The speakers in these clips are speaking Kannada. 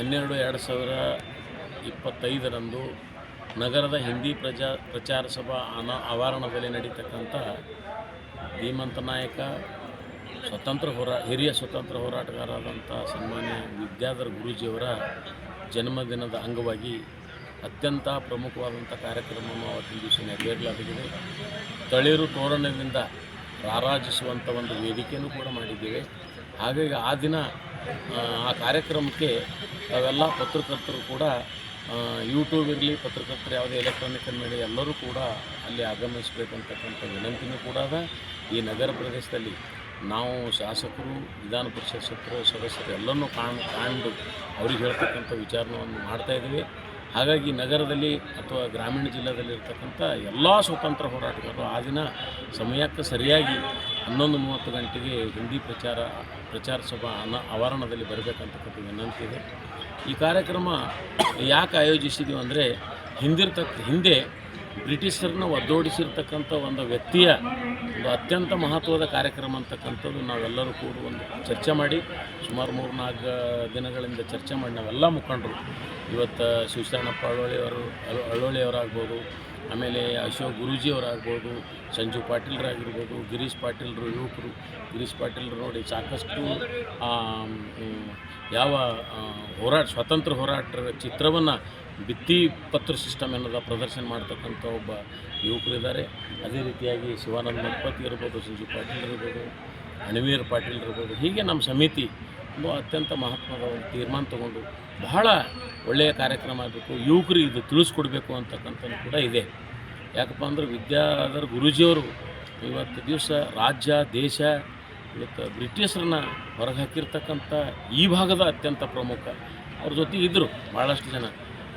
ಹನ್ನೆರಡು ಎರಡು ಸಾವಿರ ಇಪ್ಪತ್ತೈದರಂದು ನಗರದ ಹಿಂದಿ ಪ್ರಜಾ ಪ್ರಚಾರ ಸಭಾ ಅನ ಆವರಣದಲ್ಲಿ ನಡೀತಕ್ಕಂಥ ಧೀಮಂತ ನಾಯಕ, ಸ್ವತಂತ್ರ ಹೋರಾ, ಹಿರಿಯ ಸ್ವತಂತ್ರ ಹೋರಾಟಗಾರರಾದಂಥ ಸನ್ಮಾನ್ಯ ವಿದ್ಯಾಧರ್ ಗುರೂಜಿಯವರ ಜನ್ಮದಿನದ ಅಂಗವಾಗಿ ಅತ್ಯಂತ ಪ್ರಮುಖವಾದಂಥ ಕಾರ್ಯಕ್ರಮವನ್ನು ಅವತ್ತಿನ ದಿವಸ ನೆರವೇರಲಾಗಿದೆ. ತಳಿರು ತೋರಣದಿಂದ ರಾರಾಜಿಸುವಂಥ ಒಂದು ವೇದಿಕೆಯನ್ನು ಕೂಡ ಮಾಡಿದ್ದೇವೆ. ಹಾಗಾಗಿ ಆ ದಿನ ಆ, ಕಾರ್ಯಕ್ರಮಕ್ಕೆ ತಾವೆಲ್ಲ ಪತ್ರಕರ್ತರು ಕೂಡ ಯೂಟ್ಯೂಬ್ ಇರಲಿ ಪತ್ರಕರ್ತರು ಯಾವುದೇ ಎಲೆಕ್ಟ್ರಾನಿಕ್ ಮೀಡಿಯಾ ಎಲ್ಲರೂ ಕೂಡ ಅಲ್ಲಿ ಆಗಮಿಸಬೇಕಂತಕ್ಕಂಥ ವಿನಂತಿನೂ ಕೂಡ ಅದ. ಈ ನಗರ ಪ್ರದೇಶದಲ್ಲಿ ನಾವು ಶಾಸಕರು ವಿಧಾನ ಪರಿಷತ್ ಸದಸ್ಯರು ಎಲ್ಲರನ್ನೂ ಕಾಣ್ ಕಾಣ್ದು ಅವ್ರಿಗೆ ಹೇಳ್ತಕ್ಕಂಥ ವಿಚಾರವನ್ನು ಮಾಡ್ತಾ ಇದ್ದೀವಿ. ಹಾಗಾಗಿ ನಗರದಲ್ಲಿ ಅಥವಾ ಗ್ರಾಮೀಣ ಜಿಲ್ಲೆಯಲ್ಲಿ ಇರ್ತಕ್ಕಂಥ ಎಲ್ಲ ಸ್ವತಂತ್ರ ಹೋರಾಟಗಾರರು ಆ ದಿನ ಸಮಯಕ್ಕೆ ಸರಿಯಾಗಿ ಹನ್ನೊಂದು ಮೂವತ್ತು ಗಂಟೆಗೆ ಹಿಂದಿ ಪ್ರಚಾರ ಪ್ರಚಾರ ಸಭಾ ಅನ, ಆವರಣದಲ್ಲಿ ಬರಬೇಕಂತಕ್ಕಂಥ ವಿನಂತಿ ಇದೆ. ಈ ಕಾರ್ಯಕ್ರಮ ಯಾಕೆ ಆಯೋಜಿಸಿದ್ದೀವಿ ಅಂದರೆ ಹಿಂದಿರ್ತಕ್ಕ ಹಿಂದೆ ಬ್ರಿಟಿಷರನ್ನ ಒದ್ದೋಡಿಸಿರ್ತಕ್ಕಂಥ ಒಂದು ವ್ಯಕ್ತಿಯ ಒಂದು ಅತ್ಯಂತ ಮಹತ್ವದ ಕಾರ್ಯಕ್ರಮ ಅಂತಕ್ಕಂಥದ್ದು ನಾವೆಲ್ಲರೂ ಕೂಡ ಒಂದು ಚರ್ಚೆ ಮಾಡಿ, ಸುಮಾರು ಮೂರು ನಾಲ್ಕು ದಿನಗಳಿಂದ ಚರ್ಚೆ ಮಾಡಿ ನಾವೆಲ್ಲ ಮುಖಂಡರು. ಇವತ್ತು ಶಿವಶರಣಪ್ಪ ಅಳ್ಳೋಳಿಯವರು ಅಳೋಳಿಯವರಾಗ್ಬೋದು ಆಮೇಲೆ ಅಶೋಕ್ ಗುರೂಜಿಯವರಾಗ್ಬೋದು, ಸಂಜು ಪಾಟೀಲ್ರಾಗಿರ್ಬೋದು, ಗಿರೀಶ್ ಪಾಟೀಲ್ರು, ಯುವಕರು. ಗಿರೀಶ್ ಪಾಟೀಲ್ರು ನೋಡಿ ಸಾಕಷ್ಟು ಯಾವ ಹೋರಾಟ, ಸ್ವತಂತ್ರ ಹೋರಾಟದ ಚಿತ್ರವನ್ನು ಭಿತ್ತಿ ಪತ್ರ ಸಿಸ್ಟಮ್ ಅನ್ನೋದ ಪ್ರದರ್ಶನ ಮಾಡ್ತಕ್ಕಂಥ ಒಬ್ಬ ಯುವಕರಿದ್ದಾರೆ. ಅದೇ ರೀತಿಯಾಗಿ ಶಿವಾನಂದ ಮತ್ಪತಿ ಇರ್ಬೋದು ಸಂಜು ಪಾಟೀಲ್ ಇರ್ಬೋದು ಅಣಿವೀರ್ ಪಾಟೀಲ್ ಇರ್ಬೋದು, ಹೀಗೆ ನಮ್ಮ ಸಮಿತಿ ಒಂದು ಅತ್ಯಂತ ಮಹತ್ವದ ಒಂದು ತೀರ್ಮಾನ ತಗೊಂಡು ಬಹಳ ಒಳ್ಳೆಯ ಕಾರ್ಯಕ್ರಮ ಆಗಬೇಕು, ಯುವಕರಿಗೆ ಇದು ತಿಳಿಸ್ಕೊಡ್ಬೇಕು ಅಂತಕ್ಕಂಥದ್ದು ಕೂಡ ಇದೆ. ಯಾಕಪ್ಪ ಅಂದ್ರೆ ವಿದ್ಯಾಧರ್ ಗುರೂಜಿಯವರು ಇವತ್ತು ದಿವಸ ರಾಜ್ಯ, ದೇಶ, ಇವತ್ತು ಬ್ರಿಟಿಷರನ್ನ ಹೊರಗೆ ಹಾಕಿರ್ತಕ್ಕಂಥ ಈ ಭಾಗದ ಅತ್ಯಂತ ಪ್ರಮುಖ. ಅವ್ರ ಜೊತೆ ಇದ್ದರು ಭಾಳಷ್ಟು ಜನ.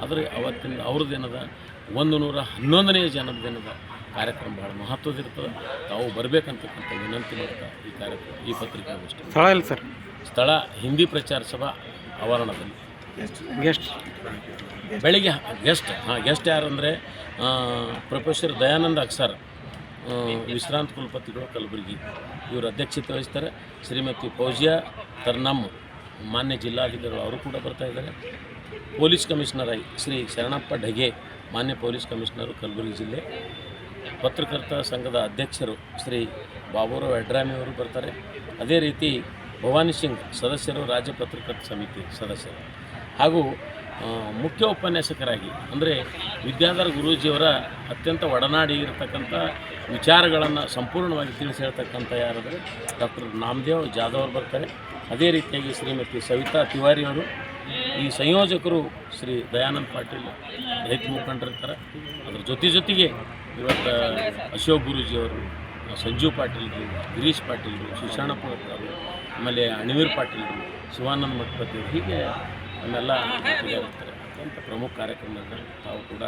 ಆದರೆ ಅವತ್ತಿನ ಅವ್ರದ್ದೇನದ ಒಂದು ನೂರ ಹನ್ನೊಂದನೇ ಜನದ ದಿನದ ಕಾರ್ಯಕ್ರಮ ಭಾಳ ಮಹತ್ವದಿರ್ತದೆ ತಾವು ಬರಬೇಕಂತಕ್ಕಂಥ ವಿನಂತಿ ಮಾಡ್ತಾ ಈ ಕಾರ್ಯಕ್ರಮ ಈ ಪತ್ರಿಕಾಗೋಷ್ಠಿ. ಸ್ಥಳ ಇಲ್ಲ ಸರ್? ಸ್ಥಳ ಹಿಂದಿ ಪ್ರಚಾರ ಸಭಾ ಆವರಣದಲ್ಲಿ. ಗೆಸ್ಟ್ ಬೆಳಿಗ್ಗೆ ಗೆಸ್ಟ್ ಹಾಂ ಗೆಸ್ಟ್ ಯಾರಂದರೆ ಪ್ರೊಫೆಸರ್ ದಯಾನಂದ ಅಕ್ಸರ್ ವಿಶ್ರಾಂತ ಕುಲಪತಿಗಳು ಕಲಬುರಗಿ. ಇವರು ಅಧ್ಯಕ್ಷತೆ ವಹಿಸ್ತಾರೆ. ಶ್ರೀಮತಿ ಫೌಜಿಯಾ ತರ್ನಮ್ ಮಾನ್ಯ ಜಿಲ್ಲಾಧಿಕಾರಿಗಳು ಅವರು ಕೂಡ ಬರ್ತಾ ಇದ್ದಾರೆ. ಪೊಲೀಸ್ ಕಮಿಷನರ್ ಶ್ರೀ ಶರಣಪ್ಪ ಢಗೆ ಮಾನ್ಯ ಪೊಲೀಸ್ ಕಮಿಷನರು ಕಲಬುರಗಿ ಜಿಲ್ಲೆ. ಪತ್ರಕರ್ತ ಸಂಘದ ಅಧ್ಯಕ್ಷರು ಶ್ರೀ ಬಾಬುರಾವ್ ಅಡ್ರಾಮಿಯವರು ಬರ್ತಾರೆ. ಅದೇ ರೀತಿ ಭವಾನಿ ಸಿಂಗ್ ಸದಸ್ಯರು ರಾಜ್ಯ ಪತ್ರಕರ್ತ ಸಮಿತಿ ಸದಸ್ಯರು. ಹಾಗೂ ಮುಖ್ಯ ಉಪನ್ಯಾಸಕರಾಗಿ ಅಂದರೆ ವಿದ್ಯಾಧರ ಗುರೂಜಿಯವರ ಅತ್ಯಂತ ಒಡನಾಡಿ ಇರತಕ್ಕಂಥ ವಿಚಾರಗಳನ್ನು ಸಂಪೂರ್ಣವಾಗಿ ತಿಳಿಸಿ ಹೇಳ್ತಕ್ಕಂಥ ಯಾರಾದರೆ ಡಾಕ್ಟರ್ ನಾಮದೇವ್ ಜಾಧವ್ ಅವರು ಬರ್ತಾರೆ. ಅದೇ ರೀತಿಯಾಗಿ ಶ್ರೀಮತಿ ಸವಿತಾ ತಿವಾರಿ ಅವರು, ಈ ಸಂಯೋಜಕರು ಶ್ರೀ ದಯಾನಂದ್ ಪಾಟೀಲ್ ರೈತ ಮುಖಂಡರಿರ್ತಾರೆ. ಅದ್ರ ಜೊತೆ ಜೊತೆಗೆ ಇವತ್ತು ಅಶೋಕ್ ಗುರೂಜಿಯವರು ಸಂಜೀವ್ ಪಾಟೀಲ್ರು ಗಿರೀಶ್ ಪಾಟೀಲ್ರು ಶಿಶಾಣಪ್ಪ ಅವರು, ಆಮೇಲೆ ಅಣಿವೀರ್ ಪಾಟೀಲ್ರು ಶಿವಾನಂದ ಮಠಪತಿ ಹೀಗೆ ಅವನ್ನೆಲ್ಲ ಇರ್ತಾರೆ ಅತ್ಯಂತ ಪ್ರಮುಖ ಕಾರ್ಯಕ್ರಮದಲ್ಲಿ ತಾವು ಕೂಡ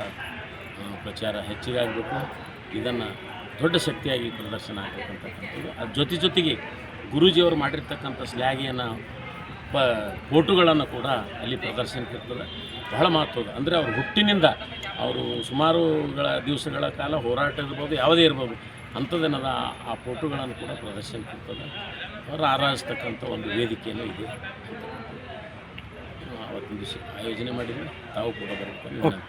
ಪ್ರಚಾರ ಹೆಚ್ಚಿಗಾಗಬೇಕು ಇದನ್ನು ದೊಡ್ಡ ಶಕ್ತಿಯಾಗಿ ಪ್ರದರ್ಶನ ಆಗಬೇಕಂತಕ್ಕಂಥದ್ದು ಅದ್ರ ಜೊತೆ ಜೊತೆಗೆ ಗುರೂಜಿಯವರು ಮಾಡಿರ್ತಕ್ಕಂಥ ಸ್ಲ್ಯಾಗಿಯನ್ನು ಪ ಫೋಟೋಗಳನ್ನು ಕೂಡ ಅಲ್ಲಿ ಪ್ರದರ್ಶನಕ್ಕೆ ಇರ್ತದೆ ಬಹಳ ಮಹತ್ವದ ಅಂದರೆ ಅವ್ರ ಹುಟ್ಟಿನಿಂದ ಅವರು ಸುಮಾರುಗಳ ದಿವಸಗಳ ಕಾಲ ಹೋರಾಟ ಇರ್ಬೋದು ಯಾವುದೇ ಇರ್ಬೋದು ಅಂಥದ್ದೇನದ ಆ ಫೋಟೋಗಳನ್ನು ಕೂಡ ಪ್ರದರ್ಶನಕ್ಕೆ ಇರ್ತದೆ ಅವರು ಆರಾಧಿಸ್ತಕ್ಕಂಥ ಒಂದು ವೇದಿಕೆಯನ್ನು ಇದೆ ಅವತ್ತಿನ ದಿವಸ ಆಯೋಜನೆ ಮಾಡಿದ್ವಿ. ತಾವು ಕೂಡ ಬರಬೇಕು